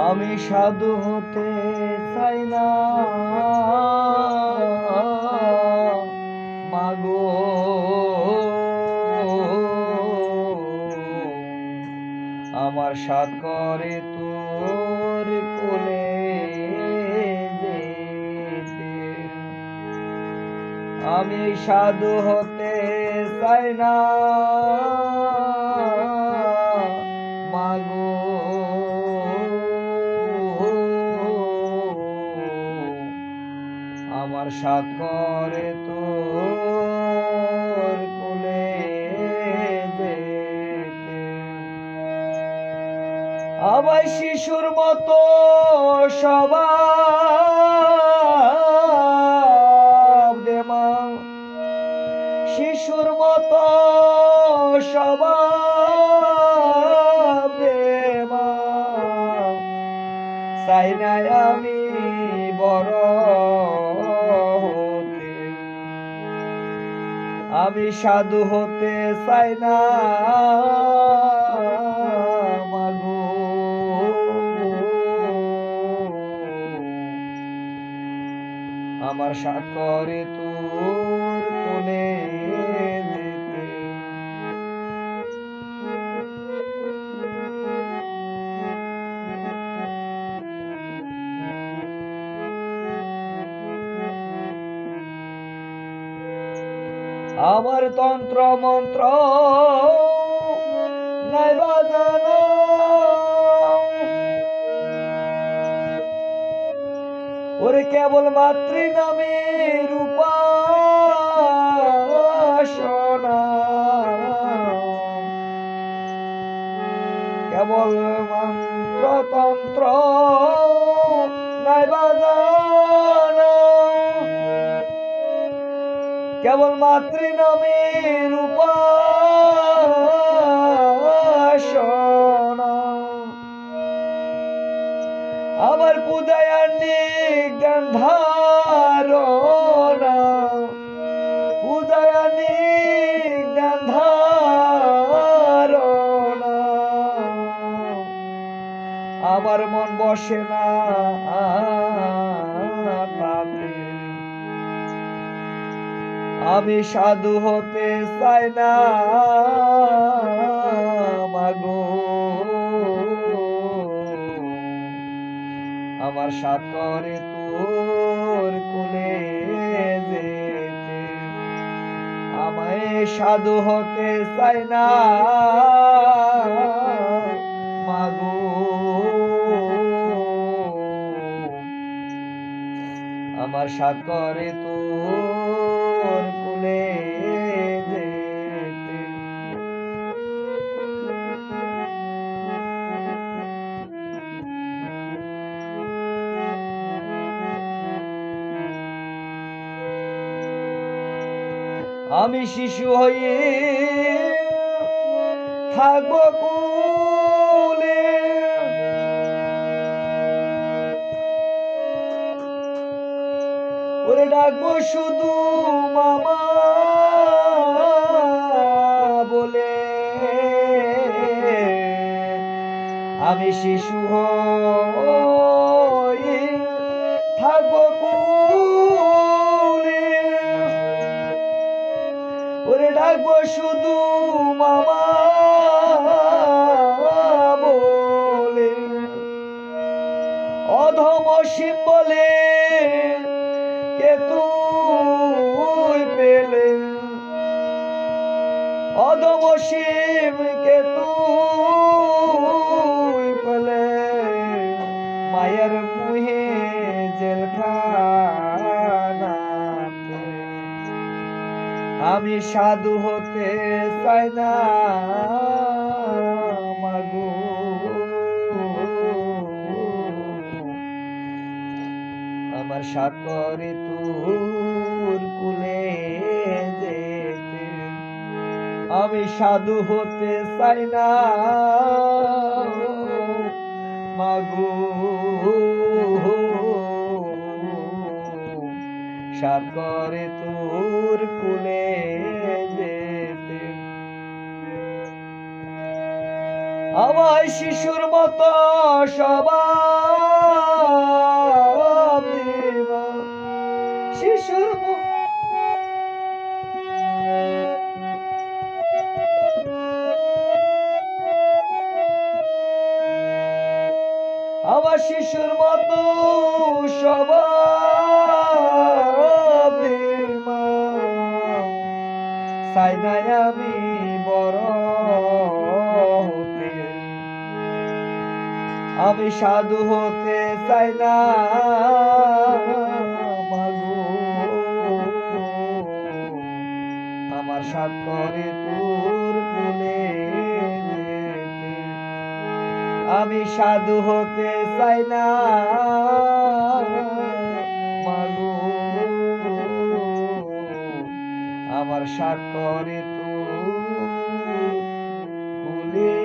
আমি সাধু হতে চাই না। মাগো। আমার সাত করে তোর কোলে আমি সাধু হতে চাই না। আমার সাত করে তোর কোলে যেতে শিশুর মতো সবাব দেমা শিশুর মতো সবাব চাই না আমি বড় আমি সাধু হতে চাই না আমার সাক্ষরে করে আমার তন্ত্র মন্ত্র ওরে কেবল মাতৃ নামে রূপাসনা। কেবল মন্ত্র তন্ত্র নাই বাজানো। কেবল মাতৃ নামে রূপাসনা আমার পূজায় জ্ঞান ধারণা। পূজায় জ্ঞান ধারণা। আমার মন বসে না আমি সাধু হতে চাই না। মাগো। আমার সাত করে তোর কোলে আমায় সাধু হতে চাই না। মাগো। আমার সাত করে তোর আমি শিশু হয়ে থাকব কুলে। ওরে ডাকবো শুধু মামা বলে। আমি শিশু হয়ে থাকব কুলে। ডাকবো শুধু মামা বলে। অধম বলে কে তুই পেলে? অধম কে তুই আমি সাধু হতে চাই না, মাগো। আমার সাত করে তোর কুলে যেতে আমি সাধু হতে চাই না, মাগো। সাত করে তোর কুলে আমায় শিশুর মতো সবাব শিশুর আমার শিশুর মতো সবাব আমি সাধু হতে চাই না আমার সাত করে তোর আমি সাধু হতে চাই না আমার সাক্ষরে তুলে